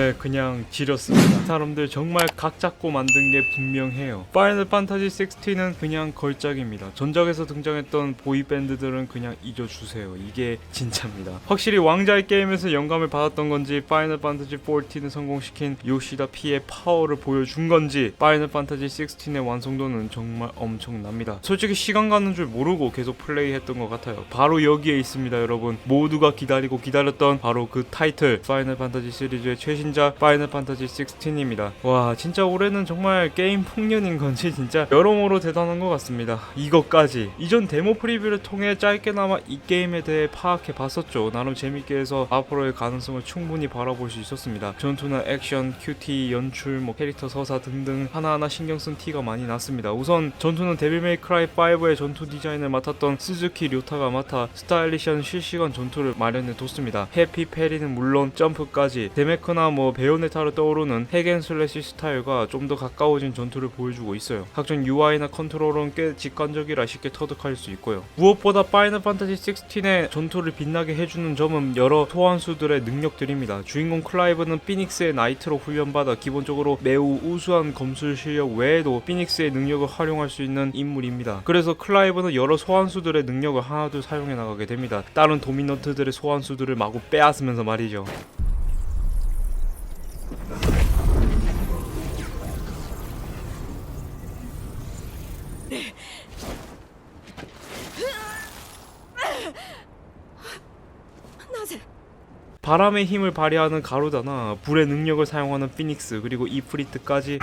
네, 그냥 지렸습니다. 사람들 정말 각 잡고 만든 게 분명해요. 파이널 판타지 16는 그냥 걸작입니다. 전작에서 등장했던 보이 밴드들은 그냥 잊어주세요. 이게 진짜입니다. 확실히 왕자의 게임에서 영감을 받았던 건지 파이널 판타지 14는 성공시킨 요시다 피의 파워를 보여준 건지 파이널 판타지 16의 완성도는 정말 엄청납니다. 솔직히 시간 가는 줄 모르고 계속 플레이했던 것 같아요. 바로 여기에 있습니다, 여러분. 모두가 기다리고 기다렸던 바로 그 타이틀 파이널 판타지 시리즈의 최신 작 파이널 판타지 16입니다. 와, 진짜 올해는 정말 게임 풍년인 건지 진짜 여러모로 대단한 것 같습니다. 이것까지 이전 데모 프리뷰를 통해 짧게나마 이 게임에 대해 파악해 봤었죠. 나름 재밌게 해서 앞으로의 가능성을 충분히 바라볼 수 있었습니다. 전투나 액션, 큐티, 연출, 뭐 캐릭터 서사 등등 하나하나 신경 쓴 티가 많이 났습니다. 우선 전투는 데빌 메이 크라이 5의 전투 디자인을 맡았던 스즈키 료타가 맡아 스타일리시한 실시간 전투를 마련해 뒀습니다. 해피 페리는 물론 점프까지 데메크나 뭐 베요네타로 떠오르는 핵앤슬래시 스타일과 좀 더 가까워진 전투를 보여주고 있어요. 각종 UI나 컨트롤은 꽤 직관적이라 쉽게 터득할 수 있고요. 무엇보다 파이널 판타지 16의 전투를 빛나게 해주는 점은 여러 소환수들의 능력들입니다. 주인공 클라이브는 피닉스의 나이트로 훈련받아 기본적으로 매우 우수한 검술 실력 외에도 피닉스의 능력을 활용할 수 있는 인물입니다. 그래서 클라이브는 여러 소환수들의 능력을 하나둘 사용해 나가게 됩니다. 다른 도미넌트들의 소환수들을 마구 빼앗으면서 말이죠. 바람의 힘을 발휘하는 가루다나 불의 능력을 사용하는 피닉스 그리고 이프리트까지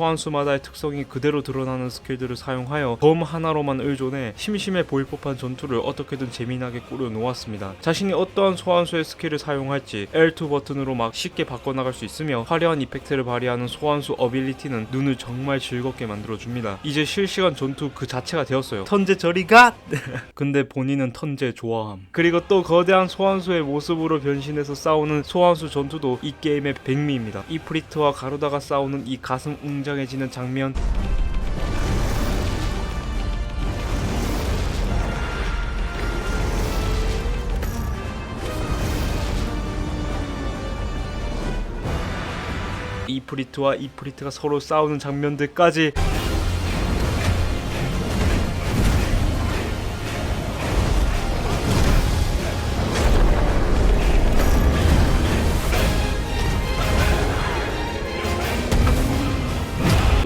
소환수마다의 특성이 그대로 드러나는 스킬들을 사용하여 검 하나로만 의존해 심심해 보일 법한 전투를 어떻게든 재미나게 꾸려 놓았습니다. 자신이 어떠한 소환수의 스킬을 사용할지 L2 버튼으로 막 쉽게 바꿔나갈 수 있으며 화려한 이펙트를 발휘하는 소환수 어빌리티는 눈을 정말 즐겁게 만들어줍니다. 이제 실시간 전투 그 자체가 되었어요. 턴제 저리가! 근데 본인은 턴제 좋아함. 그리고 또 거대한 소환수의 모습으로 변신해서 싸우는 소환수 전투도 이 게임의 백미입니다. 이프리트와 가루다가 싸우는 이 가슴 웅장 해지는 장면. 이프리트와 이프리트가 서로 싸우는 장면들까지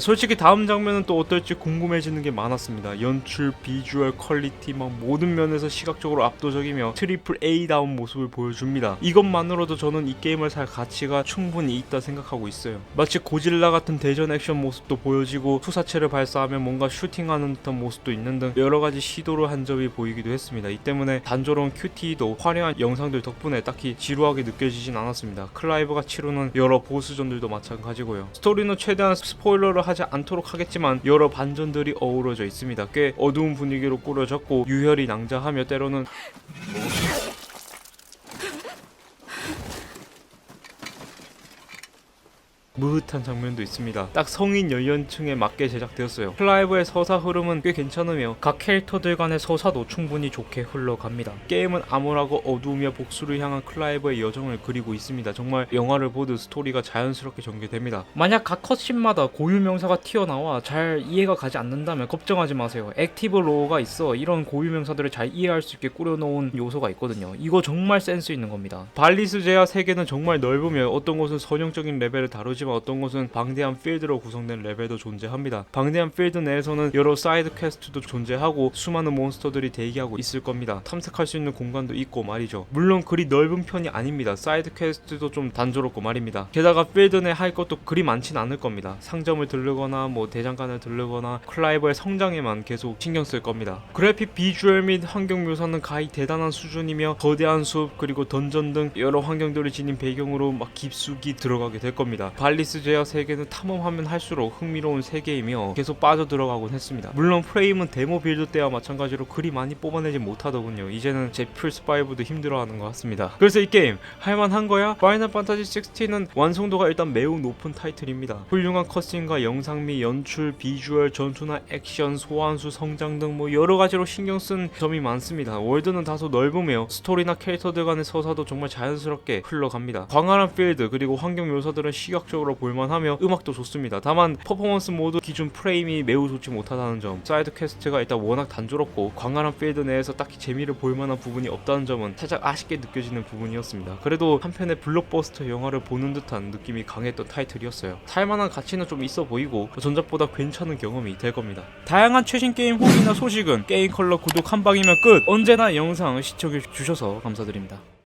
솔직히 다음 장면은 또 어떨지 궁금해지는 게 많았습니다. 연출, 비주얼, 퀄리티 막 모든 면에서 시각적으로 압도적이며 트리플 A다운 모습을 보여줍니다. 이것만으로도 저는 이 게임을 살 가치가 충분히 있다 생각하고 있어요. 마치 고질라 같은 대전 액션 모습도 보여지고 투사체를 발사하며 뭔가 슈팅하는 듯한 모습도 있는 등 여러 가지 시도를 한 점이 보이기도 했습니다. 이 때문에 단조로운 큐티도 화려한 영상들 덕분에 딱히 지루하게 느껴지진 않았습니다. 클라이브가 치르는 여러 보스전들도 마찬가지고요. 스토리는 최대한 스포일러를 하지 않도록 하겠지만 여러 반전들이 어우러져 있습니다. 꽤 어두운 분위기로 꾸려졌고 유혈이 낭자하며 때로는 무흐한 장면도 있습니다. 딱 성인 연령층에 맞게 제작되었어요. 클라이브의 서사 흐름은 꽤 괜찮으며 각 캐릭터들 간의 서사도 충분히 좋게 흘러갑니다. 게임은 암울하고 어두우며 복수를 향한 클라이브의 여정을 그리고 있습니다. 정말 영화를 보듯 스토리가 자연스럽게 전개됩니다. 만약 각 컷신마다 고유 명사가 튀어나와 잘 이해가 가지 않는다면 걱정하지 마세요. 액티브 로어가 있어 이런 고유 명사들을 잘 이해할 수 있게 꾸려놓은 요소가 있거든요. 이거 정말 센스 있는 겁니다. 발리스 제야 세계는 정말 넓으며 어떤 곳은 선형적인 레벨을 다루지 만 어떤 곳은 방대한 필드로 구성된 레벨도 존재합니다. 방대한 필드 내에서는 여러 사이드 퀘스트도 존재하고 수많은 몬스터들이 대기하고 있을 겁니다. 탐색할 수 있는 공간도 있고 말이죠. 물론 그리 넓은 편이 아닙니다. 사이드 퀘스트도 좀 단조롭고 말입니다. 게다가 필드 내 할 것도 그리 많진 않을 겁니다. 상점을 들르거나 뭐 대장간을 들르거나 클라이버의 성장에만 계속 신경 쓸 겁니다. 그래픽 비주얼 및 환경 묘사는 가히 대단한 수준이며 거대한 숲 그리고 던전 등 여러 환경들을 지닌 배경으로 막 깊숙이 들어가게 될 겁니다. 앨리스 제어 세계는 탐험하면 할수록 흥미로운 세계이며 계속 빠져들어가곤 했습니다. 물론 프레임은 데모 빌드 때와 마찬가지로 그리 많이 뽑아내지 못하더군요. 이제는 제 플스5도 힘들어하는 것 같습니다. 그래서 이 게임 할만한 거야? 파이널 판타지 16는 완성도가 일단 매우 높은 타이틀입니다. 훌륭한 컷신과 영상미, 연출, 비주얼, 전투나 액션, 소환수, 성장 등 뭐 여러 가지로 신경 쓴 점이 많습니다. 월드는 다소 넓으며 스토리나 캐릭터들 간의 서사도 정말 자연스럽게 흘러갑니다. 광활한 필드 그리고 환경 요소들은 시각 적으로 볼만하며 음악도 좋습니다. 다만 퍼포먼스 모드 기준 프레임이 매우 좋지 못하다는 점, 사이드 퀘스트가 일단 워낙 단조롭고 광활한 필드 내에서 딱히 재미를 볼 만한 부분이 없다는 점은 살짝 아쉽게 느껴지는 부분이었습니다. 그래도 한편의 블록버스터 영화를 보는 듯한 느낌이 강했던 타이틀이었어요. 살만한 가치는 좀 있어 보이고 전작보다 괜찮은 경험이 될 겁니다. 다양한 최신 게임 후기나 소식은 게임 컬러 구독 한 방이면 끝. 언제나 영상 시청해 주셔서 감사드립니다.